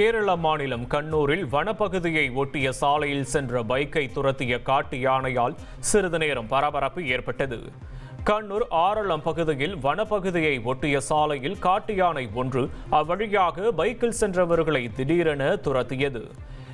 கேரள மாநிலம் கண்ணூரில் வனப்பகுதியை ஒட்டிய சாலையில் சென்ற பைக்கை துரத்திய காட்டு யானையால் சிறிது நேரம் பரபரப்பு ஏற்பட்டது. கண்ணூர் ஆரளம் பகுதியில் வனப்பகுதியை ஒட்டிய சாலையில் காட்டு யானை ஒன்று அவ்வழியாக பைக்கில் சென்றவர்களை திடீரென துரத்தியது.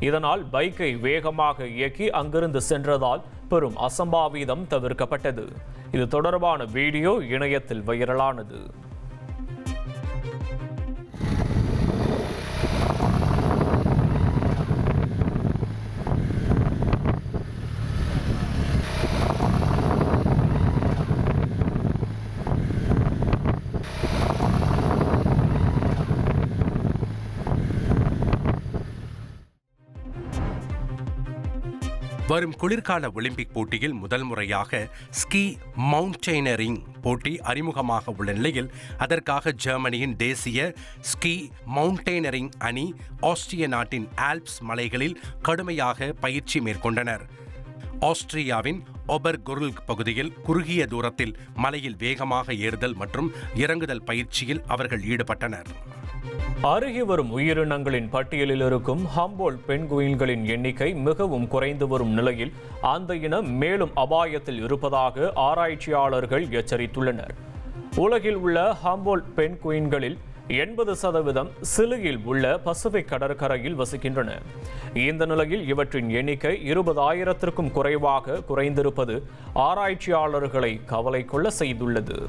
இதனால் பைக்கை வேகமாக இயக்கி அங்கிருந்து சென்றதால் பெரும் அசம்பாவிதம் தவிர்க்கப்பட்டது. இது தொடர்பான வீடியோ இணையத்தில் வைரலானது. வரும் குளிர்கால ஒலிம்பிக் போட்டியில் முதல் முறையாக ஸ்கீ மவுண்டெய்னரிங் போட்டி அறிமுகமாக உள்ள நிலையில் அதற்காக ஜெர்மனியின் தேசிய ஸ்கீ மவுண்டெய்னரிங் அணி ஆஸ்திரிய நாட்டின் ஆல்ப்ஸ் மலைகளில் கடுமையாக பயிற்சி மேற்கொண்டனர். ஆஸ்திரியாவின் குருல்க் பகுதியில் குறுகிய தூரத்தில் மலையில் வேகமாக ஏறுதல் மற்றும் இறங்குதல் பயிற்சியில் அவர்கள் ஈடுபட்டனர். அருகி வரும் உயிரினங்களின் பட்டியலில் இருக்கும் ஹம்போல் பெண்குயில்களின் எண்ணிக்கை மிகவும் குறைந்து வரும் நிலையில் அந்த இனம் மேலும் அபாயத்தில் இருப்பதாக ஆராய்ச்சியாளர்கள் எச்சரித்துள்ளனர். உலகில் உள்ள ஹம்போல் பெண் குயின்களில் எண்பது சதவீதம் சிலுயில் உள்ள பசிபிக் கடற்கரையில் வசிக்கின்றன. இந்த நிலையில் இவற்றின் எண்ணிக்கை இருபதாயிரத்திற்கும் குறைவாக குறைந்திருப்பது ஆராய்ச்சியாளர்களை கவலை கொள்ள செய்துள்ளது.